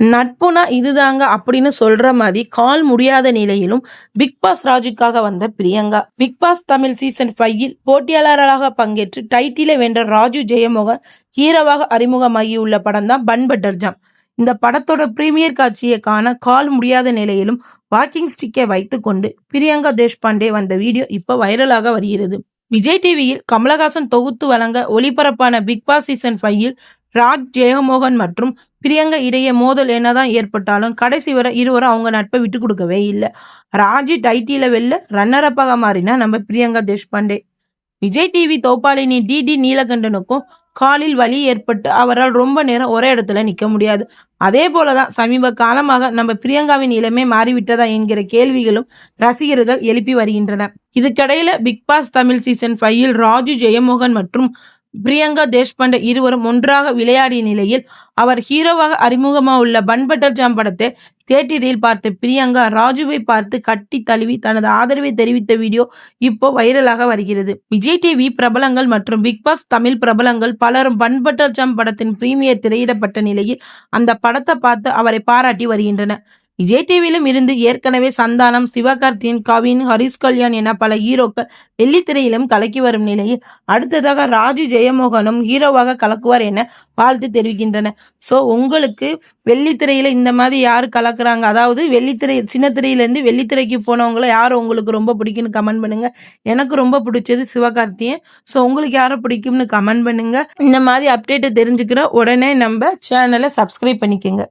நட்புனா இதுதாங்க அப்படின்னு சொல்ற மாதிரி கால் முடியாத நிலையிலும் பிக் பாஸ் ராஜுக்காக வந்த Priyanka. Bigg Boss Tamil season five போட்டியாளராக பங்கேற்று டைட்டிலை வென்ற ராஜு ஜெயமோகன் ஹீரோவாக அறிமுகமாகியுள்ள படம் தான் பன் பட்டர் ஜாம் இந்த படத்தோட பிரீமியர் காட்சியை காண கால் முடியாத நிலையிலும் வாக்கிங் ஸ்டிக்கை வைத்துக்கொண்டு பிரியங்கா தேஷ்பாண்டே வந்த வீடியோ இப்போ வைரலாக வருகிறது. விஜய் டிவியில் கமலஹாசன் தொகுத்து வழங்க ஒளிபரப்பான Bigg Boss season five Raj Jeyamohan மற்றும் பிரியங்கா இடையே மோதல் என்னதான் ஏற்பட்டாலும் கடைசி வரை இருவரும் அவங்க நட்பை விட்டு கொடுக்கவே இல்லை. ராஜி டைட்டியில் வெளில ரன்னரப்பாக மாறினா நம்ம பிரியங்கா தேஷ்பாண்டே. விஜய் டிவி தோப்பாளினி டிடி நீலகண்டனுக்கும் காலில் வலி ஏற்பட்டு அவரால் ரொம்ப நேரம் ஒரே இடத்துல நிற்க முடியாது. அதே போலதான் சமீப காலமாக நம்ம பிரியங்காவின் நிலைமை மாறிவிட்டதா என்கிற கேள்விகளும் ரசிகர்கள் எழுப்பி வருகின்றன. இதுக்கிடையில பிக் பாஸ் தமிழ் சீசன் ஃபைவில் ராஜு ஜெயமோகன் மற்றும் பிரியங்கா தேஷ்பாண்டே இருவரும் ஒன்றாக விளையாடிய நிலையில் அவர் ஹீரோவாக அறிமுகமாக உள்ள பன் பட்டர் ஜாம் படத்தை தியேட்டரில் பார்த்த பிரியங்கா ராஜுவை பார்த்து கட்டி தழுவி தனது ஆதரவை தெரிவித்த வீடியோ இப்போ வைரலாக வருகிறது. விஜய் டிவி பிரபலங்கள் மற்றும் பிக் பாஸ் தமிழ் பிரபலங்கள் பலரும் பன் பட்டர் ஜாம் படத்தின் பிரீமியர் திரையிடப்பட்ட நிலையில் அந்த படத்தை பார்த்து அவரை பாராட்டி வருகின்றனர். விஜய் டிவியிலும் இருந்து ஏற்கனவே சந்தானம் சிவகார்த்தியன் கவின் ஹரிஷ் கல்யாண் என பல ஹீரோக்கள் வெள்ளித்திரையிலும் கலக்கி வரும் நிலையில் அடுத்ததாக ராஜு ஜெயமோகனும் ஹீரோவாக கலக்குவார் என வாழ்த்து தெரிவிக்கின்றனர் ஸோ உங்களுக்கு வெள்ளித்திரையில இந்த மாதிரி யார் கலக்குறாங்க? அதாவது வெள்ளித்திரை சின்ன திரையிலேருந்து வெள்ளித்திரைக்கு போனவங்களை யார் உங்களுக்கு ரொம்ப பிடிக்கும்னு கமெண்ட் பண்ணுங்க. எனக்கு ரொம்ப பிடிச்சது சிவகார்த்தியன் ஸோ உங்களுக்கு யாரை பிடிக்கும்னு கமெண்ட் பண்ணுங்க. இந்த மாதிரி அப்டேட்டை தெரிஞ்சுக்கிற உடனே நம்ம சேனலை சப்ஸ்கிரைப் பண்ணிக்கோங்க.